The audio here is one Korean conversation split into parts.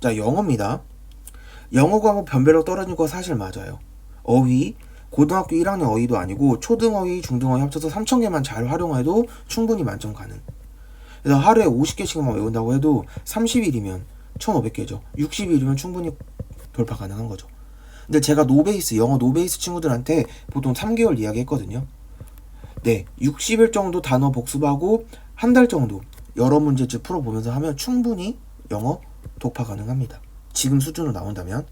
자, 영어입니다. 영어 과목 변별력 떨어진 거 사실 맞아요. 어휘, 고등학교 1학년 어휘도 아니고 초등어휘, 중등어휘 합쳐서 3,000개만 잘 활용해도 충분히 만점 가능. 그래서 하루에 50개씩만 외운다고 해도 30일이면 1,500개죠. 60일이면 충분히 돌파 가능한 거죠. 근데 제가 노베이스, 영어 노베이스 친구들한테 보통 3개월 이야기 했거든요. 네, 60일 정도 단어 복습하고 한 달 정도 여러 문제집 풀어보면서 하면 충분히 영어 독파 가능합니다. 지금 수준으로 나온다면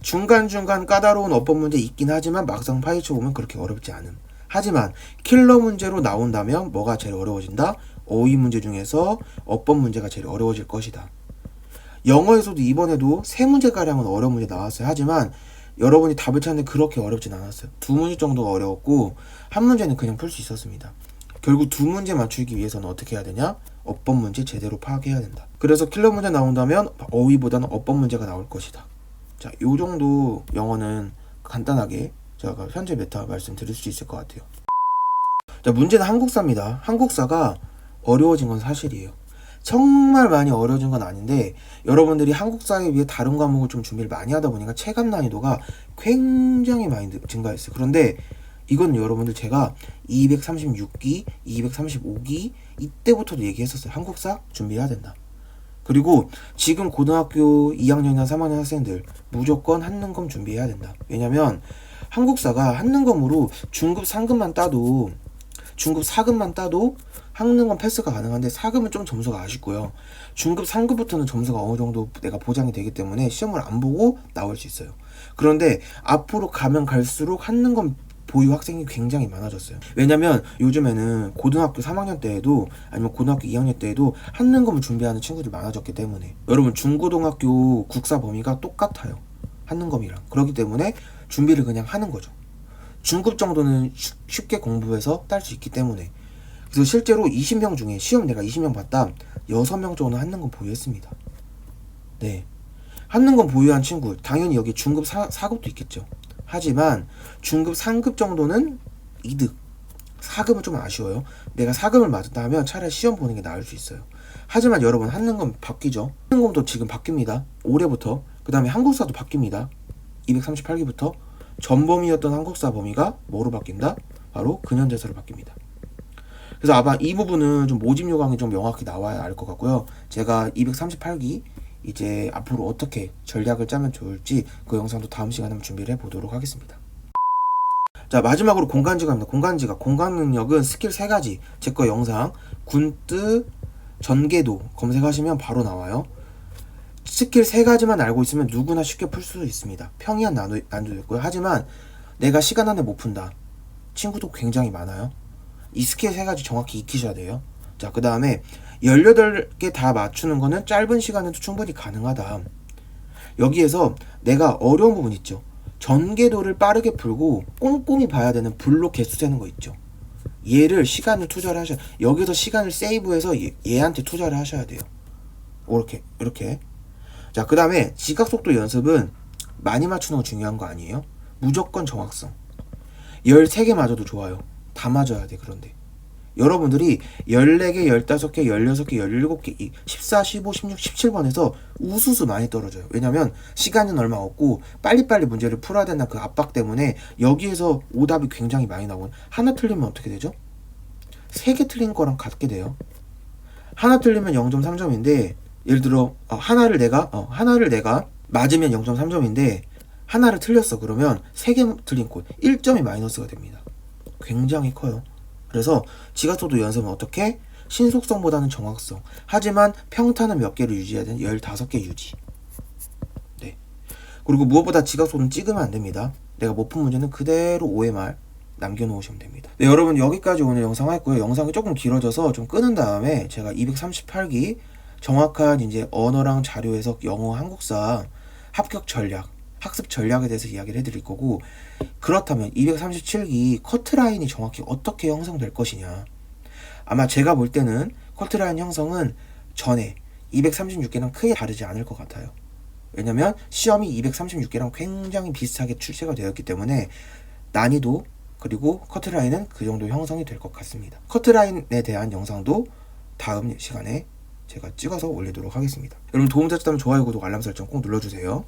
중간중간 까다로운 어법 문제 있긴 하지만 막상 파헤쳐 보면 그렇게 어렵지 않음. 하지만 킬러 문제로 나온다면 뭐가 제일 어려워진다? 어휘 문제 중에서 어법 문제가 제일 어려워질 것이다. 영어에서도 이번에도 세 문제가량은 어려운 문제 나왔어요. 하지만 여러분이 답을 찾는데 그렇게 어렵진 않았어요. 두 문제 정도가 어려웠고 한 문제는 그냥 풀 수 있었습니다. 결국 두 문제 맞추기 위해서는 어떻게 해야 되냐? 어법 문제 제대로 파악해야 된다. 그래서 킬러 문제 나온다면 어휘보다는 어법 문제가 나올 것이다. 자, 요 정도 영어는 간단하게 제가 현재 메타 말씀드릴 수 있을 것 같아요. 자, 문제는 한국사입니다. 한국사가 어려워진 건 사실이에요. 정말 많이 어려워진 건 아닌데 여러분들이 한국사에 비해 다른 과목을 좀 준비를 많이 하다 보니까 체감 난이도가 굉장히 많이 느- 증가했어요. 그런데 이건 여러분들 제가 236기, 235기 이때부터도 얘기했었어요. 한국사 준비해야 된다. 그리고 지금 고등학교 2학년이나 3학년 학생들 무조건 한능검 준비해야 된다. 왜냐면 한국사가 한능검으로 중급 3급만 따도 중급 4급만 따도 한능검 패스가 가능한데 4급은 좀 점수가 아쉽고요. 중급 3급부터는 점수가 어느 정도 내가 보장이 되기 때문에 시험을 안 보고 나올 수 있어요. 그런데 앞으로 가면 갈수록 한능검 보유 학생이 굉장히 많아졌어요. 왜냐면 요즘에는 고등학교 3학년 때에도 아니면 고등학교 2학년 때에도 한능검을 준비하는 친구들이 많아졌기 때문에 여러분 중고등학교 국사 범위가 똑같아요. 한능검이랑. 그렇기 때문에 준비를 그냥 하는 거죠. 중급 정도는 쉽- 쉽게 공부해서 딸 수 있기 때문에 그래서 실제로 20명 중에 시험 내가 20명 봤다 6명 정도는 한능검 보유했습니다. 네. 한능검 보유한 친구 당연히 여기 중급 4, 4급도 있겠죠. 하지만 중급 3급 정도는 이득. 4급은 좀 아쉬워요. 내가 4급을 맞았다 하면 차라리 시험 보는 게 나을 수 있어요. 하지만 여러분 한능검 바뀌죠. 한능검도 지금 바뀝니다. 올해부터. 그 다음에 한국사도 바뀝니다. 238기부터 전범위였던 한국사 범위가 뭐로 바뀐다? 바로 근현대사로 바뀝니다. 그래서 아마 이 부분은 좀 모집 요강이 좀 명확히 나와야 알 것 같고요. 제가 238기 이제 앞으로 어떻게 전략을 짜면 좋을지 그 영상도 다음 시간에 한번 준비를 해보도록 하겠습니다. 자 마지막으로 공간지각입니다. 공간지각 공간 능력은 스킬 세 가지 제 거 영상 군뜨 전개도 검색하시면 바로 나와요. 스킬 세 가지만 알고 있으면 누구나 쉽게 풀 수 있습니다. 평이한 난도도 있고요. 하지만 내가 시간 안에 못 푼다. 친구도 굉장히 많아요. 이 스킬 세 가지 정확히 익히셔야 돼요. 자, 그 다음에 18개 다 맞추는 거는 짧은 시간에도 충분히 가능하다. 여기에서 내가 어려운 부분 있죠. 전개도를 빠르게 풀고 꼼꼼히 봐야 되는 블록 개수 세는 거 있죠. 얘를 시간을 투자를 하셔. 여기서 시간을 세이브해서 얘, 얘한테 투자를 하셔야 돼요. 이렇게 이렇게. 자, 그 다음에 지각 속도 연습은 많이 맞추는 거 중요한 거 아니에요? 무조건 정확성. 13개 맞아도 좋아요. 다 맞아야 돼, 그런데. 여러분들이 14개, 15개, 16개, 17개, 14, 15, 16, 17번에서 우수수 많이 떨어져요. 왜냐면 시간은 얼마 없고 빨리빨리 문제를 풀어야 된다는 그 압박 때문에 여기에서 오답이 굉장히 많이 나오고 하나 틀리면 어떻게 되죠? 세 개 틀린 거랑 같게 돼요. 하나 틀리면 0.3점인데 예를 들어 어, 하나를 내가 어, 하나를 내가 맞으면 0.3점인데 하나를 틀렸어 그러면 세 개 틀린 곳 1점이 마이너스가 됩니다. 굉장히 커요. 그래서 지각속도 연습은 어떻게? 신속성보다는 정확성. 하지만 평타는 몇 개를 유지해야 되는 15개 유지. 네. 그리고 무엇보다 지각속도는 찍으면 안 됩니다. 내가 못 푼 문제는 그대로 OMR 남겨놓으시면 됩니다. 네, 여러분 여기까지 오늘 영상 했고요. 영상이 조금 길어져서 좀 끄는 다음에 제가 238기 정확한 이제 언어랑 자료 해석 영어 한국사 합격 전략 학습 전략에 대해서 이야기를 해드릴 거고 그렇다면 237기 커트라인이 정확히 어떻게 형성될 것이냐 아마 제가 볼 때는 커트라인 형성은 전에 236개랑 크게 다르지 않을 것 같아요 왜냐면 시험이 236개랑 굉장히 비슷하게 출제가 되었기 때문에 난이도 그리고 커트라인은 그 정도 형성이 될 것 같습니다 커트라인에 대한 영상도 다음 시간에 제가 찍어서 올리도록 하겠습니다. 여러분 도움 되셨다면 좋아요, 구독, 알람 설정 꼭 눌러주세요.